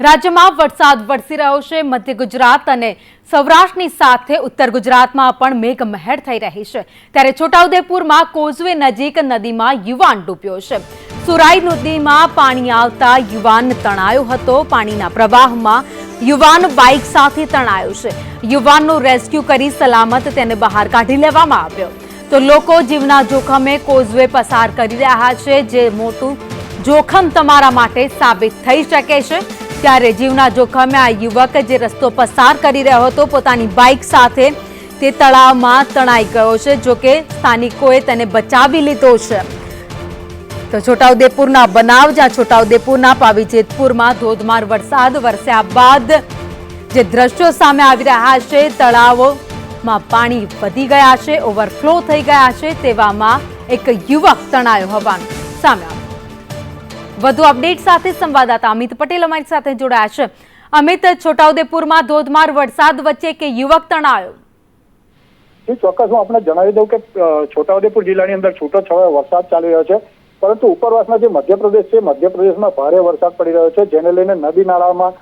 રાજ્યમાં વરસાદ વરસી રહ્યો છે. મધ્ય ગુજરાત અને સૌરાષ્ટ્રની સાથે ઉત્તર ગુજરાતમાં પણ મેઘમહેર થઈ રહી છે. ત્યારે છોટાઉદેપુરમાં કોઝવે નજીક નદીમાં યુવાન ડૂબ્યો છે. સુરાઈ નદીમાં પાણી આવતા યુવાન તણાયો હતો. પાણીના પ્રવાહમાં યુવાન બાઇક સાથે તણાયો છે. યુવાનનું રેસ્ક્યુ કરી સલામત તેને બહાર કાઢી લેવામાં આવ્યો. તો લોકો જીવના જોખમે કોઝવે પસાર કરી રહ્યા છે. જે મોટું જોખમ તમારા માટે સાબિત થઈ શકે છે. ત્યારે જીવના જોખમે આ યુવક જે રસ્તો પસાર કરી રહ્યો હતો, પોતાની બાઇક સાથે તે તળાવમાં તણાઈ ગયો છે, જો કે સ્થાનિકોએ તેને બચાવી લીધો છે. તો છોટાઉદેપુરના બનાવ, જ્યાં છોટાઉદેપુરના પાવીજેતપુરમાં ધોધમાર વરસાદ વરસ્યા બાદ જે દ્રશ્યો સામે આવી રહ્યા છે, તળાવોમાં પાણી વધી ગયા છે, ઓવરફ્લો થઈ ગયા છે, તેવામાં એક યુવક તણાયો હોવાનું સામે આવ્યું. વધુ અપડેટ સાથે સંવાદદાતા અમિત પટેલ અમારી સાથે જોડાયા છે. અમિત, છોટાઉદેપુરમાં ધોધમાર વરસાદ વચ્ચે કે યુવક તણાયો? ચોક્કસ હું આપણે જણાવી દઉં કે છોટાઉદેપુર જિલ્લાની અંદર છૂટોછવાયો વરસાદ ચાલી રહ્યો છે. પરંતુ ઉપરવાસના જે મધ્યપ્રદેશ છે, મધ્યપ્રદેશમાં ભારે વરસાદ પડી રહ્યો છે, જેને લઈને નદી નાળામાં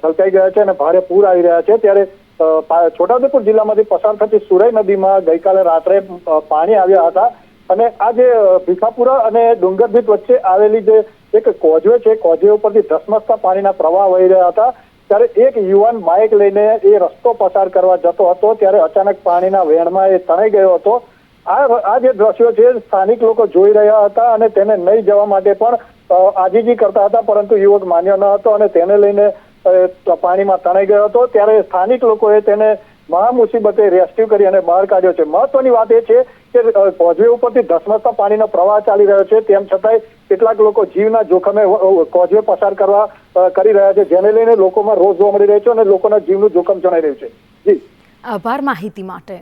છલકાઈ ગયા છે અને ભારે પૂર આવી રહ્યા છે. ત્યારે છોટાઉદેપુર જિલ્લામાંથી પસાર થતી સુરઈ નદીમાં ગઈકાલે રાત્રે પાણી આવ્યા હતા. અને આ જે ભીખાપુરા અને ડુંગરભીત વચ્ચે આવેલી જે એક કોઝવે છે, કોઝવે ઉપરથી ધસમસતા પાણીના પ્રવાહ વહી રહ્યા હતા, ત્યારે એક યુવાન બાઇક લઈને એ રસ્તો પસાર કરવા જતો હતો, ત્યારે અચાનક પાણીના વેણમાં એ તણાઈ ગયો હતો. આ આ જે દ્રશ્યો છે, સ્થાનિક લોકો જોઈ રહ્યા હતા અને તેને નહીં જવા માટે પણ આજીજી કરતા હતા, પરંતુ યુવક માન્યો ન હતો અને તેને લઈને પાણીમાં તણાઈ ગયો હતો. ત્યારે સ્થાનિક લોકોએ તેને મહા મુસીબતે રેસ્ક્યુ કરી અને બહાર કાઢ્યો છે. મહત્વની વાત એ છે કે કોઝવે ઉપરથી ધસમસતા પાણીનો પ્રવાહ ચાલી રહ્યો છે. તેમ છતાંય કેટલાક લોકો જીવના જોખમે કોઝવે પસાર કરવા કરી રહ્યા છે, જેને લઈને લોકોમાં રોષ જોવા મળી રહ્યો છે અને લોકોના જીવનું જોખમ જણાઈ રહ્યું છે. જી. આભાર માહિતી માટે.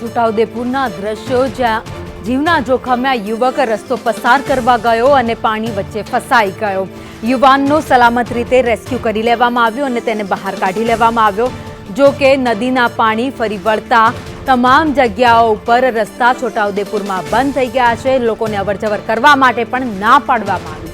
છોટાઉદેપુરના દ્રશ્યો જ્યાં જીવના જોખમે આ યુવક રસ્તો પસાર કરવા ગયો અને પાણી વચ્ચે ફસાઈ ગયો. યુવાનનો સલામત રીતે રેસ્ક્યુ કરી લેવામાં આવ્યો અને તેને બહાર કાઢી લેવામાં આવ્યો. જો કે નદીના પાણી ફરી વળતા તમામ જગ્યાઓ ઉપર રસ્તા છોટાઉદેપુરમાં બંધ થઈ ગયા છે. લોકોને અવરજવર કરવા માટે પણ ના પાડવામાં આવી